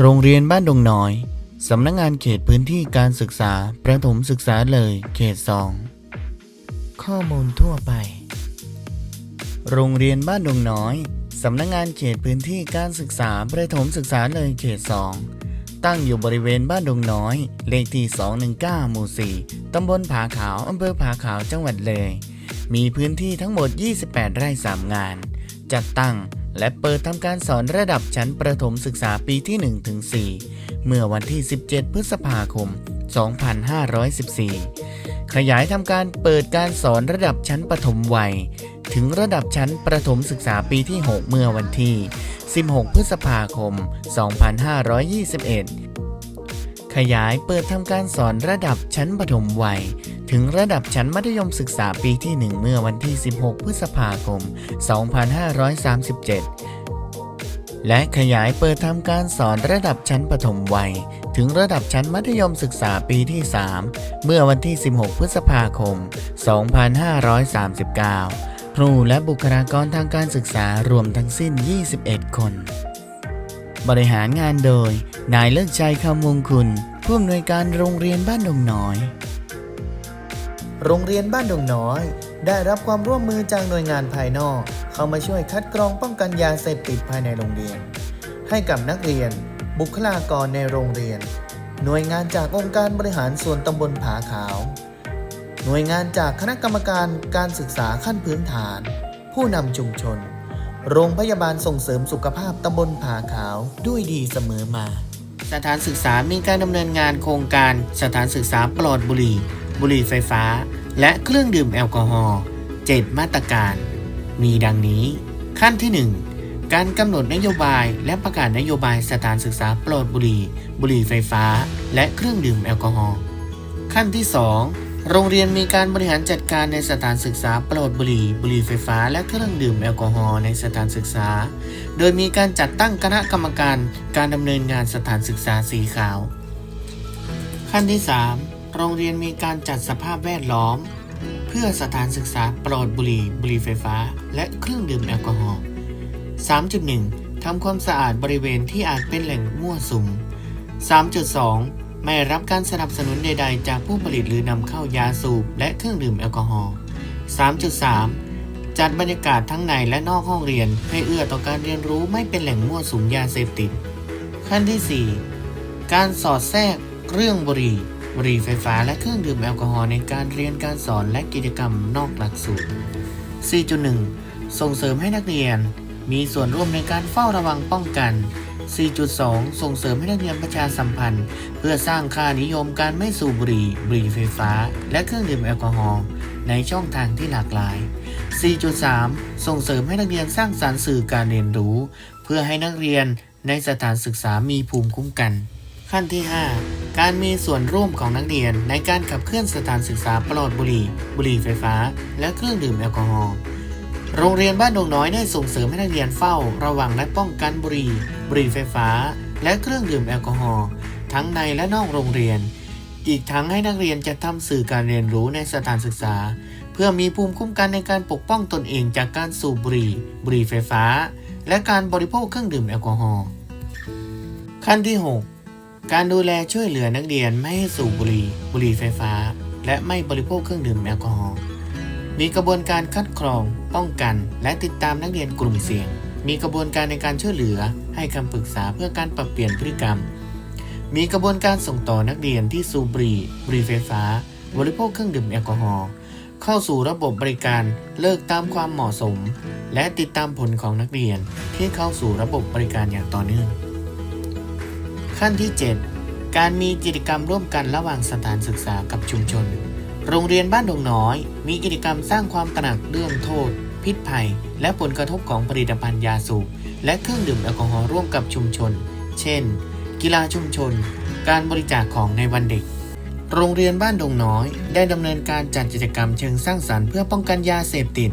โรงเรียนบ้านดงน้อย สำนักงงานเขตพื้นที่การศึกษา ประถมศึกษาเลยเขตสองข้อมูลทั่วไป โรงเรียนบ้านดงน้อย สำนักงงานเขตพื้นที่การศึกษา ประถมศึกษาเลยเขตสองตั้งอยู่บริเวณบ้านดงน้อย เลขที่ 219 หมู่ 4 ตำบลผาขาวอำเภอผาขาวจังหวัดเลย มีพื้นที่ทั้งหมด 28 ไร่ 3 งาน จัดตั้ง และเปิดทำการสอนระดับชั้นประถมศึกษาปีที่1ถึง4เมื่อวันที่ 17 พฤษภาคม 2514 ขยายทำการเปิดการสอนระดับชั้นประถมวัย ถึงระดับชั้นประถมศึกษาปีที่ 6 เมื่อวันที่ 16 พฤษภาคม 2521 ขยายเปิดทำการสอนระดับชั้นประถมวัย ถึงระดับชั้นมัธยมศึกษาปีที่ 1 เมื่อวันที่ 16 พฤษภาคม 2537 และขยายเปิดทำการสอนระดับชั้นประถมวัย ถึงระดับชั้นมัธยมศึกษาปีที่ 3 เมื่อวันที่ 16 พฤษภาคม 2539 ครูและบุคลากรทางการศึกษารวมทั้งสิ้น 21 คน บริหารงานโดย นายเลิกชัยคำมงคุณผู้อำนวยการโรงเรียนบ้านดงน้อย โรงเรียนบ้านดงน้อย ได้รับความร่วมมือจากหน่วยงานภายนอก เข้ามาช่วยคัดกรองป้องกันยาเสพติดภายในโรงเรียน ให้กับนักเรียน บุคลากรในโรงเรียน หน่วยงานจากองค์การบริหารส่วนตำบลผาขาว หน่วยงานจากคณะกรรมการการศึกษาขั้นพื้นฐาน ผู้นำชุมชน โรงพยาบาลส่งเสริมสุขภาพตำบลผาขาวด้วยดีเสมอมา สถานศึกษามีการดำเนินงานโครงการ สถานศึกษาปลอดบุหรี่ บุหรี่ไฟฟ้า และเครื่องดื่มแอลกอฮอล์7มาตรการ มีดังนี้ ขั้นที่ 1 การกำหนดนโยบายและประกาศนโยบายสถานศึกษาปลอดบุหรี่ บุหรี่ไฟฟ้า และเครื่องดื่มแอลกอฮอล์ขั้นที่ 2 โรงเรียนมีการบริหารจัดการในสถานศึกษาปลอดบุหรี่ บุหรี่ไฟฟ้า และเครื่องดื่มแอลกอฮอล์ในสถานศึกษา โดยมีการจัดตั้งคณะกรรมการการดำเนินงานสถานศึกษาสีขาว ขั้นที่ 3 โรงเรียนมีการจัดสภาพแวดล้อม เพื่อสถานศึกษาปลอดบุหรี่บุหรี่ไฟฟ้า และเครื่องดื่มแอลกอฮอล์ 3.1 ทำความสะอาดบริเวณที่อาจเป็นแหล่งมั่วสุม 3.2 ไม่รับการสนับสนุนใด ๆ จากผู้ผลิตหรือนำเข้ายาสูบและเครื่องดื่มแอลกอฮอล์ 3.3 จัดบรรยากาศทั้งในและนอกห้องเรียน ให้เอื้อต่อการเรียนรู้ไม่เป็นแหล่งมั่วสุมยาเสพติด ขั้นที่ 4 การสอดแทรกเรื่องบุหรี่ บุหรี่ไฟฟ้าและเครื่องดื่มแอลกอฮอล์ในการเรียนการสอนและกิจกรรมนอกหลักสูตร 4.1 ส่งเสริมให้นักเรียน มีส่วนร่วมในการเฝ้าระวังป้องกัน 4.2 ส่งเสริมให้นักเรียนประชาสัมพันธ์ เพื่อสร้างค่านิยมการไม่สูบบุหรี่บุหรี่ไฟฟ้า และเครื่องดื่มแอลกอฮอล์ในช่องทางที่หลากหลาย 4.3 ส่งเสริมให้นักเรียนสร้างสารรค์สื่อการเรียนรู้ เพื่อให้นักเรียนในสถานศึกษามีภูมิคุ้มกัน ขั้นที่ 5 การมีส่วนร่วมของนักเรียนในการขับเคลื่อนสถานศึกษาปลอดบุหรี่ บุหรี่ไฟฟ้า และเครื่องดื่มแอลกอฮอล์ โรงเรียนบ้านดงน้อยได้ส่งเสริมให้นักเรียนเฝ้า ระวังและป้องกันบุหรี่ บุหรี่ไฟฟ้า และเครื่องดื่มแอลกอฮอล์ทั้งในและนอกโรงเรียน อีกทั้งให้นักเรียนจะทำสื่อการเรียนรู้ในสถานศึกษา เพื่อมีภูมิคุ้มกันในการปกป้องตนเองจากการสูบบุหรี่ บุหรี่ไฟฟ้า และการบริโภคเครื่องดื่มแอลกอฮอล์ ขั้นที่ 6 การดูแลช่วยเหลือนักเรียนไม่ให้สูบบุหรี่บุหรี่ไฟฟ้า และไม่บริโภคเครื่องดื่มแอลกอฮอล์มีกระบวนการคัดกรอง ป้องกัน และติดตามนักเรียนกลุ่มเสี่ยง มีกระบวนการในการช่วยเหลือ ให้คำปรึกษาเพื่อการปรับเปลี่ยนพฤติกรรม มีกระบวนการส่งต่อนักเรียนที่สูบบุหรี่บุหรี่ไฟฟ้า บริโภคเครื่องดื่มแอลกอฮอล์เข้าสู่ระบบบริการเลิกตามความเหมาะสม และติดตามผลของนักเรียนที่เข้าสู่ระบบบริการอย่างต่อเนื่อง ขั้นที่ 7 การมีกิจกรรมร่วมกันระหว่างสถานศึกษากับชุมชน โรงเรียนบ้านดงน้อย มีกิจกรรมสร้างความตระหนักเรื่องโทษ พิษภัย และผลกระทบของผลิตภัณฑ์ยาสูบและเครื่องดื่มแอลกอฮอล์ร่วมกับชุมชน เช่น กีฬาชุมชน การบริจาคของในวันเด็ก โรงเรียนบ้านดงน้อย ได้ดำเนินการจัดกิจกรรมเชิงสร้างสรรค์เพื่อป้องกันยาเสพติด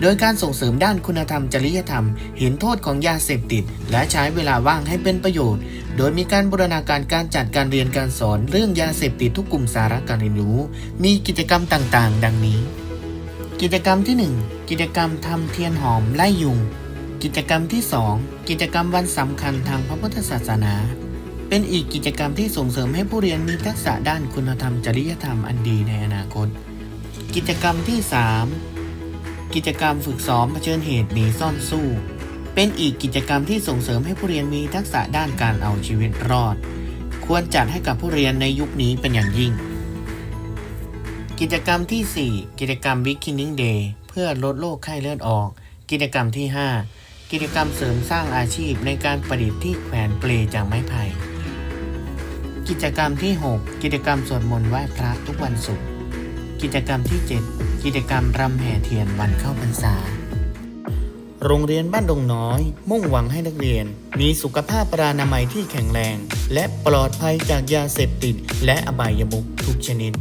โดยการส่งเสริมด้านคุณธรรมจริยธรรม เห็นโทษของยาเสพติด และใช้เวลาว่างให้เป็นประโยชน์ โดยมีการบูรณาการการจัดการเรียนการสอนเรื่องยาเสพติดทุกกลุ่มสาระการเรียนรู้ มีกิจกรรมต่างๆ ดังนี้ กิจกรรมที่ 1 กิจกรรมทำเทียนหอมไล่ยุง กิจกรรมที่ 2 กิจกรรมวันสำคัญทางพระพุทธศาสนา เป็นอีกกิจกรรมที่ส่งเสริมให้ผู้เรียนมีทักษะด้านคุณธรรมจริยธรรมอันดีในอนาคต กิจกรรมที่ 3 กิจกรรมฝึกซ้อมเผชิญเหตุหนีซ่อนสู้ เป็นอีกกิจกรรมที่ส่งเสริมให้ผู้เรียนมีทักษะด้านการเอาชีวิตรอด ควรจัดให้กับผู้เรียนในยุคนี้เป็นอย่างยิ่ง กิจกรรมที่ 4 กิจกรรม Beginning Day เพื่อลดโรคไข้เลือดออก กิจกรรมที่ 5 กิจกรรมเสริมสร้างอาชีพในการประดิษฐ์ที่แขวนเปลจากไม้ไผ่ กิจกรรมที่ 6 กิจกรรมสวดมนต์ไหว้พระทุกวันศุกร์กิจกรรมที่ 7 กิจกรรมรำแห่เทียนวันเข้าพรรษา โรงเรียนบ้านดงน้อย มุ่งหวังให้นักเรียน มีสุขภาพปรานามัยที่แข็งแรง และปลอดภัยจากยาเสพติด และอบายมุขทุกชนิด